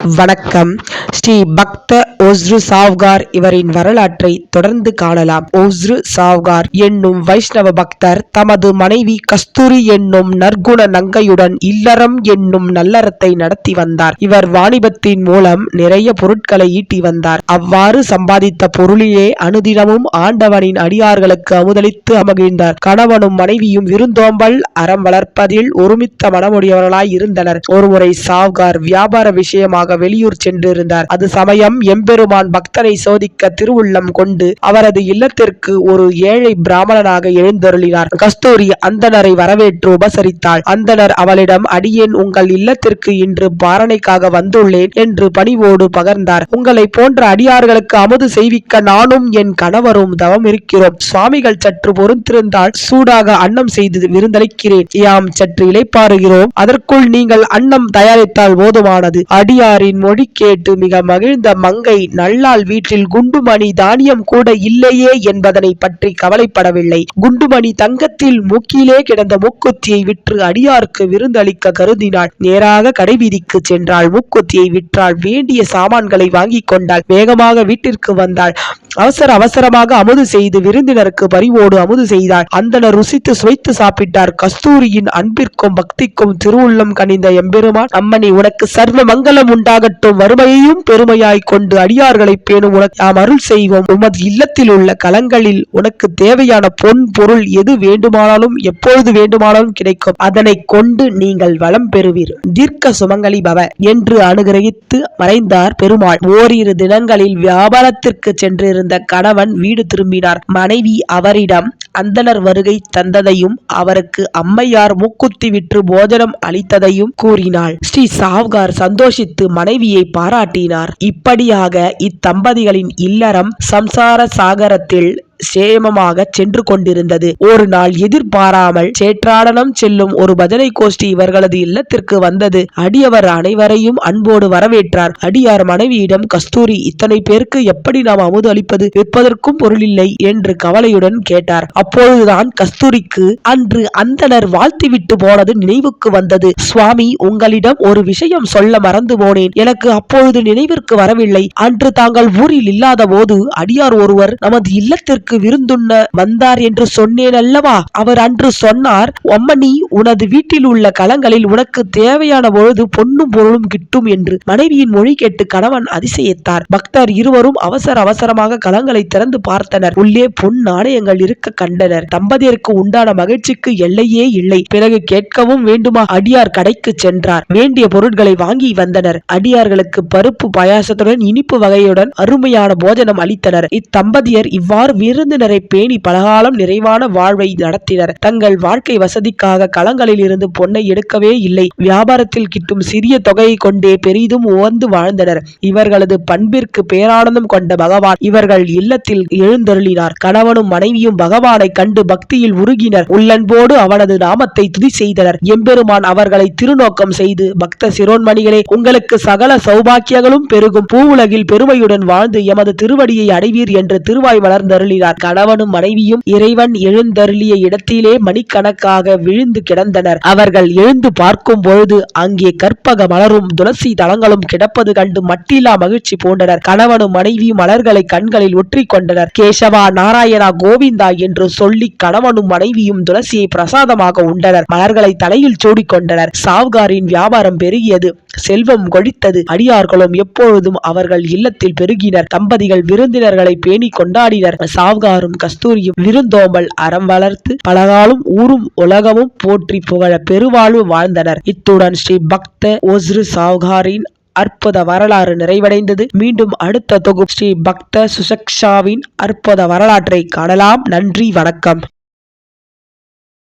வணக்கம். ஸ்ரீ பக்த ஒஸ்ரு சாவ்கார் இவரின் வரலாற்றை தொடர்ந்து காணலாம். ஒஸ்ரு சாவ்கார் என்னும் வைஷ்ணவ பக்தர் தமது மனைவி கஸ்தூரி என்னும் நற்குண நங்கையுடன் இல்லறம் என்னும் நல்லறத்தை நடத்தி வந்தார். இவர் வாணிபத்தின் மூலம் நிறைய பொருட்களை ஈட்டி வந்தார். அவ்வாறு சம்பாதித்த பொருளிலே அனுதினமும் ஆண்டவனின் அடியார்களுக்கு அமுதளித்து அமகிழ்ந்தார் கணவனும் மனைவியும் விருந்தோம்பல் அறம் வளர்ப்பதில் ஒருமித்த மனமுடையவர்களாய் இருந்தனர். ஒருமுறை சாவ்கார் வியாபார விஷயமாக வெளியூர் சென்றிருந்தார். அது சமயம் எம்பெருமான் பக்தனை சோதிக்க திருவுள்ளம் கொண்டு அவரது இல்லத்திற்கு ஒரு ஏழை பிராமணனாக எழுந்தருளினார். கஸ்தூரி அந்தனரை வரவேற்று உபசரித்தாள். அந்தனர் அவளிடம் அடியேன் உங்கள் இல்லத்திற்கு இன்று பாரணைக்காக வந்துள்ளேன் என்று பணிவோடு பகர்ந்தார். உங்களை போன்ற அடியார்களுக்கு அமுது செய்விக்க நானும் என் கணவரும் தவம் இருக்கிறோம் சுவாமிகள் சற்று பொறுத்திருந்தால் சூடாக அன்னம் செய்து விருந்தளிக்கிறேன். யாம் சற்று இலைப்பாறுகிறோம் அதற்குள் நீங்கள் அன்னம் தயாரித்தால் போதுமானது. அடியார் அவரின் மொழி கேட்டு மிக மகிழ்ந்த மங்கை நல்லாள் வீட்டில் குண்டுமணி தானியம் கூட இல்லையே என்பதனை பற்றி கவலைப்படவில்லை. குண்டுமணி தங்கத்தில் மூக்கிலே கிடந்த மூக்குத்தியை விற்று அடியாருக்கு விருந்தளிக்க கருதினாள். நேராக கடைவீதிக்கு சென்றாள். மூக்குத்தியை விற்றாள். வேண்டிய சாமான்களை வாங்கிக் கொண்டாள். வேகமாக வீட்டிற்கு வந்தாள். அவசர அவசரமாக அமுது செய்து விருந்தினருக்கு பரிவோடு அமுது செய்தார். அந்தனர் ருசித்து சுவைத்து சாப்பிட்டார். கஸ்தூரியின் அன்பிற்கும் பக்திக்கும் திருவுள்ளம் கனிந்த எம்பெருமான் அம்மணி உனக்கு சர்வ மங்களம் உண்டாகட்டும். வறுமையையும் பெருமையாய் கொண்டு அடியார்களை பேணும் உனக்கு நாம் அருள் செய்வோம். உமது இல்லத்தில் உள்ள கலங்களில் உனக்கு தேவையான பொன் பொருள் எது வேண்டுமானாலும் எப்பொழுது வேண்டுமானாலும் கிடைக்கும். அதனை கொண்டு நீங்கள் வளம் பெறுவீர். தீர்க்க சுமங்கலி பவ என்று அனுகிரகித்து மறைந்தார் பெருமாள். ஓரிரு தினங்களில் வியாபாரத்திற்கு சென்றிருந்த கொண்டிருந்த கணவன் வீடு திரும்பினார். மனைவி அவரிடம் அந்தனர் வருகை தந்ததையும் அவருக்கு அம்மையார் மூக்குத்தி விற்று போஜனம் அளித்ததையும் கூறினாள். ஸ்ரீ சாவ்கார் சந்தோஷித்து மனைவியை பாராட்டினார். இப்படியாக இத்தம்பதிகளின் இல்லறம் சம்சார சாகரத்தில் சேமமாக சென்று கொண்டிருந்தது ஒரு நாள் எதிர்பாராமல் சேற்றாடனம் செல்லும் ஒரு பஜனை கோஷ்டி இவர்களது இல்லத்திற்கு வந்தது. அடியவர் அனைவரையும் அன்போடு வரவேற்றார். அடியார் மனைவியிடம் கஸ்தூரி இத்தனை பேருக்கு எப்படி நாம் அமுது அளிப்பது? விற்பதற்கும் பொருளில்லை என்று கவலையுடன் கேட்டார். அப்பொழுதுதான் கஸ்தூரிக்கு அன்று அந்தனர் வாழ்த்திவிட்டு போனது நினைவுக்கு வந்தது. சுவாமி உங்களிடம் ஒரு விஷயம் சொல்ல மறந்து போனேன். எனக்கு அப்பொழுது நினைவிற்கு வரவில்லை. அன்று தாங்கள் ஊரில் இல்லாத போது அடியார் ஒருவர் நமது இல்லத்திற்கு எனக்கு விருந்துண்ண வந்தார் என்று சொன்னேன் அல்லவா? அவர் அன்று சொன்னார் அம்மணி உனது வீட்டில் உள்ள களங்களில் உனக்கு தேவையான பொழுது பொன்னும் பொருளும் கிட்டும் என்று மனைவியின் மொழி கேட்டு கணவன் அதிசயித்தார். பக்தர் இருவரும் அவசர அவசரமாக களங்களை திறந்து பார்த்தனர். உள்ளே பொன் நாணயங்கள் இருக்க கண்டனர். தம்பதியருக்கு உண்டான மகிழ்ச்சிக்கு எல்லையே இல்லை. பிறகு கேட்கவும் வேண்டுமா? அடியார் கடைக்கு சென்றார். வேண்டிய பொருட்களை வாங்கி வந்தனர். அடியார்களுக்கு பருப்பு பாயாசத்துடன் இனிப்பு வகையுடன் அருமையான போஜனம் அளித்தனர். இத்தம்பதியர் இவ்வாறு விருந்தினரை பேணி பலகாலம் நிறைவான வாழ்வை நடத்தினர். தங்கள் வாழ்க்கை வசதிக்காக களங்களில் இருந்து பொன்னை எடுக்கவே இல்லை. வியாபாரத்தில் கிட்டும் சிறிய தொகையை கொண்டே பெரிதும் உவந்து வாழ்ந்தனர். இவர்களது பண்பிற்கு பேரானந்தம் கொண்ட பகவான் இவர்கள் இல்லத்தில் எழுந்தருளினார். கணவனும் மனைவியும் பகவானை கண்டு பக்தியில் உருகினர். உள்ளன்போடு அவனது நாமத்தை துதி செய்தனர். எம்பெருமான் அவர்களை திருநோக்கம் செய்து பக்த சிரோன்மணிகளே உங்களுக்கு சகல சௌபாக்கியங்களும் பெருகும். பூவுலகில் பெருமையுடன் வாழ்ந்து எமது திருவடியை அடைவீர் என்று திருவாய் வளர்ந்தருளினார். கொண்டார் கணவனும் மனைவியும் இறைவன் எழுந்தருளிய இடத்திலே மணிக்கணக்காக விழுந்து கிடந்தனர். அவர்கள் எழுந்து பார்க்கும் பொழுது அங்கே கற்பக மலரும் துளசி தளங்களும் கிடப்பது கண்டு மட்டிலா மகிழ்ச்சி பூண்டனர். கணவனும் மனைவியும் மலர்களை கண்களில் ஒற்றி கொண்டனர் கேசவா நாராயணா கோவிந்தா என்று சொல்லி கணவனும் மனைவியும் துளசியை பிரசாதமாக உண்டனர். மலர்களை தலையில் சூடிக்கொண்டனர். சாவ்காரின் வியாபாரம் பெருகியது. செல்வம் கொழித்தது. அடியார்களும் எப்பொழுதும் அவர்கள் இல்லத்தில் பெருகினர். தம்பதிகள் விருந்தினர்களை பேணி கொண்டாடினர். சாவ்காரும் கஸ்தூரியும் விருந்தோம்பல் அறம் வளர்த்து பலகாலும் ஊரும் உலகமும் போற்றி புகழ பெருவாழ்வு வாழ்ந்தனர். இத்துடன் ஸ்ரீ பக்த ஒஸ்ரு சாவ்காரின் அற்புத வரலாறு நிறைவடைந்தது. மீண்டும் அடுத்த தொகுப்பு ஸ்ரீ பக்த சுசக்ஷாவின் அற்புத வரலாற்றை காணலாம். நன்றி வணக்கம்.